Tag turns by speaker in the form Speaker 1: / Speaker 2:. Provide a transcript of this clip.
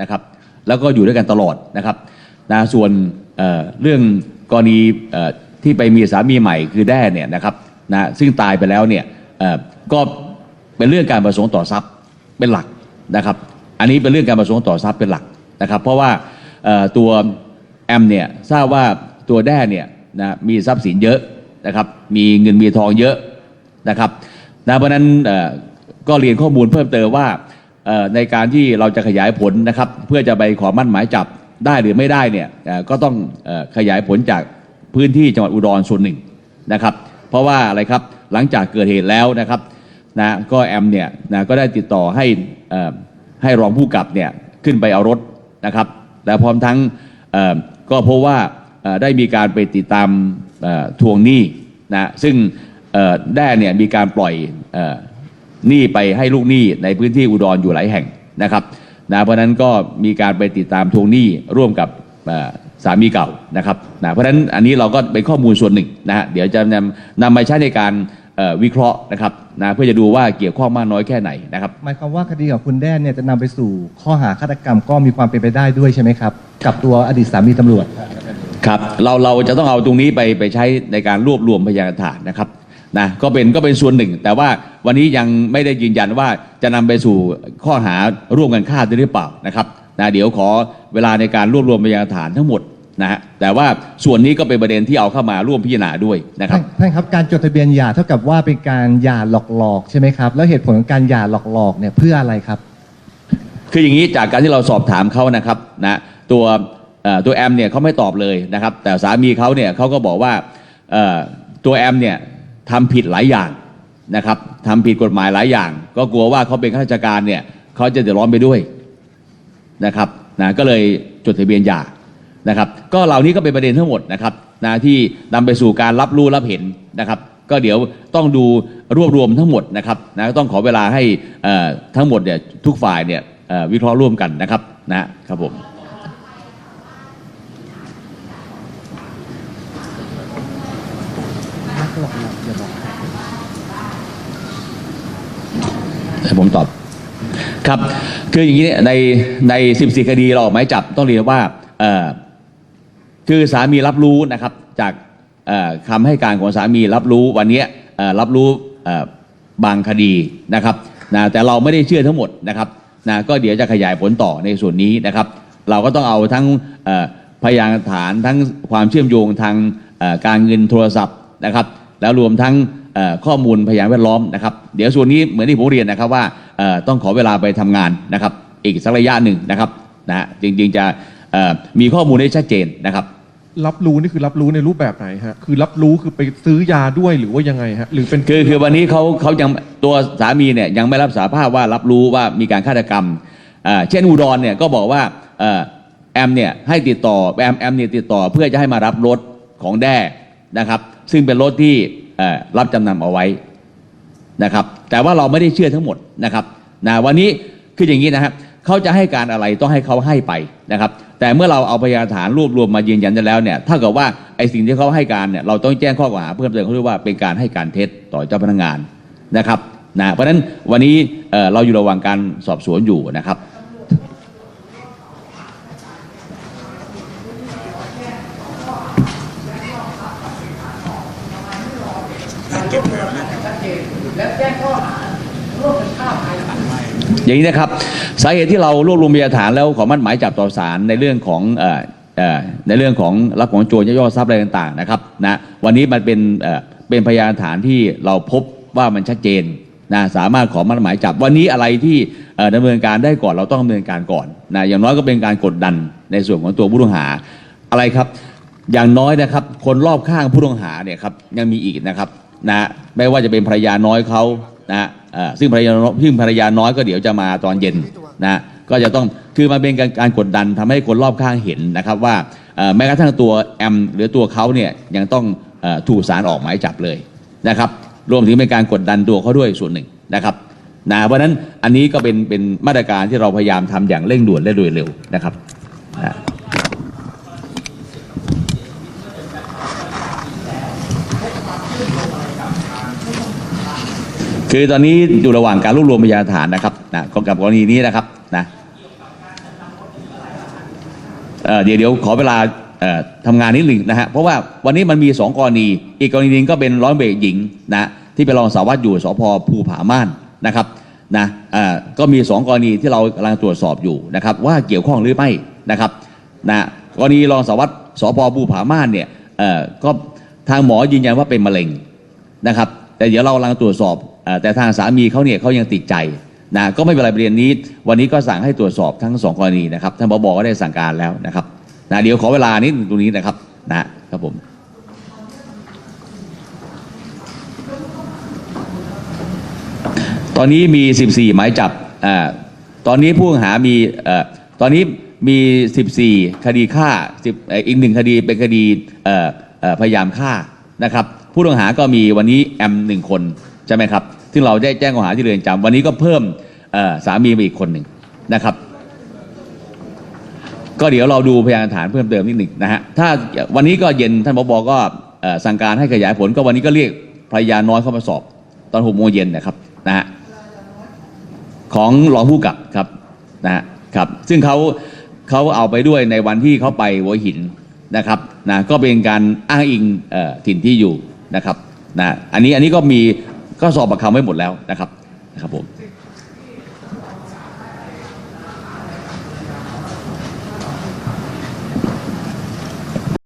Speaker 1: นะครับ แล้วก็อยู่ด้วยกันตลอดนะครับนะส่วนเเรื่องกรณีที่ไปมีสามีใหม่คือแด้เนี่ยนะครับนะซึ่งตายไปแล้วเนี่ยก็เป็นเรื่องการประสงค์ต่อทรัพย์เป็นหลักนะครับ อันนี้เป็นเรื่องการประสงค์ต่อทรัพย์เป็นหลักนะครับ เพราะว่าตัวแอมเนี่ยทราบว่าตัวแด้เนี่ยนะมีทรัพย์สินเยอะนะครับ มีเงินมีทองเยอะนะครับนะเพราะนั้นก็เรียนข้อมูลเพิ่มเติมว่า ในการที่เราจะขยายผลนะครับ เพื่อจะไปขอมั่นหมายจับได้หรือไม่ได้เนี่ยก็ต้องอขยายผลจากพื้นที่จังหวัดอุดรส่วนหนึ่งนะครับ เพราะว่าอะไรครับหลังจากเกิดเหตุแล้วนะครับนะก็แอมเนี่ยนะก็ได้ติดต่อให้อ่อให้รองผู้กับเนี่ยขึ้นไปเอารถนะครับ และพร้อมทั้งอ่อก็พบว่าอ่อได้มีการไปติดตามอ่อทวงหนี้นะซึ่งอ่อแด้เนี่ยมีการปล่อยอ่อ หนี้ไปให้ลูกหนี้ในพื้นที่อุดรอยู่หลายแห่งนะครับนะเพราะฉะนั้นก็มีการไปติดตามทวงหนี้ร่วมกับเอ่อสามีเก่านะครับนะเพราะฉะนั้นอันนี้เราก็เป็นข้อมูลส่วนหนึ่งนะฮะเดี๋ยวจะนำนำมาใช้ในการเอ่อวิเคราะห์นะครับนะเพื่อจะดูว่าเกี่ยวข้องมากน้อยแค่ไหนนะครับ
Speaker 2: หมายความว่าคดีของคุณแด้เนี่ยจะนำไปสู่ข้อหาฆาตกรรมก็มีความเป็นไปได้ด้วยใช่ไหมครับ กับตัวอดีตสามีตำรวจ
Speaker 1: ครับเราเราจะต้องเอาตรงนี้ไปไปใช้ในการรวบรวมพยานหลักฐานนะครับ นะก็เป็นก็เป็นส่วนหนึ่ง แต่ว่าวันนี้ยังไม่ได้ยืนยันว่าจะนำไปสู่ข้อหาร่วมกันฆ่าด้วยหรือเปล่านะครับนะเดี๋ยวขอเวลาในการรวบรวมพยานหลักฐานทั้งหมดนะฮะแต่ว่าส่วนนี้ก็เป็นประเด็นที่เอาเข้ามาร่วมพิจารณาด้วยนะครับ
Speaker 2: ท่านท่านครับการจดทะเบียนหย่าเท่ากับว่าเป็นการหย่าหลอกๆใช่ไหมครับแล้วเหตุผลของการหย่าหลอกๆเนี่ยเพื่ออะไรครับ
Speaker 1: คืออย่างนี้จากการที่เราสอบถามเขานะครับนะตัวเอ่อตัวแอมเนี่ยเขาไม่ตอบเลยนะครับ แต่สามีเขาเนี่ยเขาก็บอกว่าเอ่อตัวแอมเนี่ย ทำผิดหลายอย่างนะครับทำผิดกฎหมายหลายอย่าง ก็กลัวว่าเขาเป็นข้าราชการเนี่ยเขาจะเดือดร้อนไปด้วยนะครับนะก็เลยจดทะเบียนหย่านะครับ ก็เหล่านี้ก็เป็นประเด็นทั้งหมดนะครับนะที่นำไปสู่การรับรู้รับเห็นนะครับ ก็เดี๋ยวต้องดูรวบรวมทั้งหมดนะครับนะต้องขอเวลาให้อ่อทั้งหมดเนี่ยทุกฝ่ายเนี่ยอ่อวิเคราะห์ร่วมกันนะครับนะครับผม ให้ผมตอบ ครับ คืออย่างนี้เนี่ยในใน 14 คดีเราออกหมายจับต้องเรียนว่าเอ่อคือสามีรับรู้นะครับ จากเอ่อคำให้การของสามีรับรู้วันนี้รับรู้บางคดีนะครับนะแต่เราไม่ได้เชื่อทั้งหมดนะครับนะก็เดี๋ยวจะขยายผลต่อในส่วนนี้นะครับ เราก็ต้องเอาทั้งพยานฐานทั้งความเชื่อมโยงทางการเงินโทรศัพท์นะครับ แล้วรวมทั้งเอ่อข้อมูลพยานแวดล้อมนะครับ เดี๋ยวส่วนนี้เหมือนที่ผมเรียนนะครับว่าเอ่อต้องขอเวลาไปทำงานนะครับ อีกสักระยะหนึ่งนะครับนะฮะจริงๆจะเอ่อมีข้อมูลได้ชัดเจนนะครับ
Speaker 3: รับรู้นี่คือรับรู้ในรูปแบบไหนฮะคือรับรู้คือไปซื้อยาด้วยหรือว่ายังไงฮะหรือเป็น
Speaker 1: คือคือวันนี้เขาเขายังตัวสามีเนี่ยยังไม่รับสารภาพว่ารับรู้ว่ามีการฆาตกรรมอ่าเช่นอุดรเนี่ยก็บอกว่าเอ่อแอมเนี่ยให้ติดต่อแอมแอมเนี่ยติดต่อเพื่อจะให้มารับรถของแด้นะครับ ซึ่งเป็นรถที่รับจำนำเอาไว้นะครับ แต่ว่าเราไม่ได้เชื่อทั้งหมดนะครับนะวันนี้คืออย่างนี้นะครับเขาจะให้การอะไรต้องให้เขาให้ไปนะครับ แต่เมื่อเราเอาพยานฐานรวบรวมมายืนยันได้แล้วเนี่ยถ้าเกิดว่าไอ้สิ่งที่เขาให้การเนี่ยเราต้องแจ้งข้อกล่าวหาเพิ่มเติมเขาเรียกว่าเป็นการให้การเท็จต่อเจ้าพนักงานนะครับนะเพราะฉะนั้นวันนี้เเราอยู่ระหว่างการสอบสวนอยู่นะครับ อย่างนี้นะครับสาเหตุที่เรารวบรวมพยานฐานแล้วขอมั่นหมายจับต่อศาลในเรื่องของในเรื่องของรับของโจรย่อทรัพย์อะไรต่างๆนะครับนะวันนี้มันเป็นเป็นพยานฐานที่เราพบว่ามันชัดเจนนะสามารถขอมั่นหมายจับวันนี้อะไรที่เอ่อดำเนินการได้ก่อนเราต้องดำเนินการก่อนนะอย่างน้อยก็เป็นการกดดันในส่วนของตัวผู้ต้องหาอะไรครับ อย่างน้อยนะครับ คนรอบข้างผู้ต้องหาเนี่ยครับยังมีอีกนะครับนะไม่ว่าจะเป็นภรรยาน้อยเขานะ ซึ่งภรรยาน้อยซึ่งภรรยาน้อยก็เดี๋ยวจะมาตอนเย็นนะก็จะต้องคือมันเป็นการการกดดันทำให้คนรอบข้างเห็นนะครับว่าแม้กระทั่งตัวแอมหรือตัวเขาเนี่ยยังต้องอถูกสารออกหมายจับเลยนะครับรวมถึงเป็นการกดดันตัวเขาด้วยส่วนหนึ่งนะครับนะเพราะฉะนั้นอันนี้ก็เป็นเป็นมาตรการที่เราพยายามทำอย่างเร่งด่วนและโดยเร็วนะครับ คือตอนนี้อยู่ระหว่างการรวบรวมพยานฐานนะครับนะกับกรณีนี้นะครับนะเเดี๋ยวเดี๋ยวขอเวลาทำงานนิดหนึ่งนะฮะเพราะว่าวันนี้มันมีสองกรณี อีกกรณีหนึงก็เป็นร้อยเบกหญิงนะที่เป็นรองสารวัตรอยู่สพภูผาม่านนะครับนะก็มีสองกรณีที่เรากำลังตรวจสอบอยู่นะครับ ว่าเกี่ยวข้องหรือไม่นะครับนะกรณีรองสารวัตรสพภูผาม่านเนี่ยเออก็ทางหมอยืนยันว่าเป็นมะเร็งนะครับ แต่เดี๋ยวเรากำลังตรวจสอบ แต่ทางสามีเขาเนี่ยเขายังติดใจนะก็ไม่เป็นไรประเด็นนี้ วันนี้ก็สั่งให้ตรวจสอบทั้งสองกรณีนะครับท่านบบอก็ได้สั่งการแล้วนะครับนะเดี๋ยวขอเวลานิดตรงนี้นะครับนะครับผมตอนนี้มี 14 หมายจับอ่าตอนนี้ผู้ต้องหามีเอ่อตอนนี้มี 14 คดีฆ่า10อีกหนึ่งคดีเป็นคดีอ่อเอ่อพยายามฆ่านะครับ ผู้ต้องหาก็มีวันนี้แอมหนึ่งคนใช่ไหมครับ ซึ่งเราได้แจ้งข้อหาที่เรือนจำวันนี้ก็เพิ่มสามีมาอีกคนหนึ่งนะครับ ก็เดี๋ยวเราดูพยานหลักฐานเพิ่มเติมนิดหนึ่งนะฮะถ้าวันนี้ก็เย็นท่านบบอก็สั่งการให้ขยายผลก็วันนี้ก็เรียกภรรยาน้อยเข้ามาสอบ ตอนหกโมงเย็นนะครับนะฮะของรองผู้กับครับนะฮะครับซึ่งเขาเขาเอาไปด้วยในวันที่เขาไปหัวหินนะครับนะก็เป็นการอ้างอิงอถิ่นที่อยู่นะครับนะอันนี้อันนี้ก็มี ก็สอบปากคำไว้หมดแล้วนะครับนะครับผม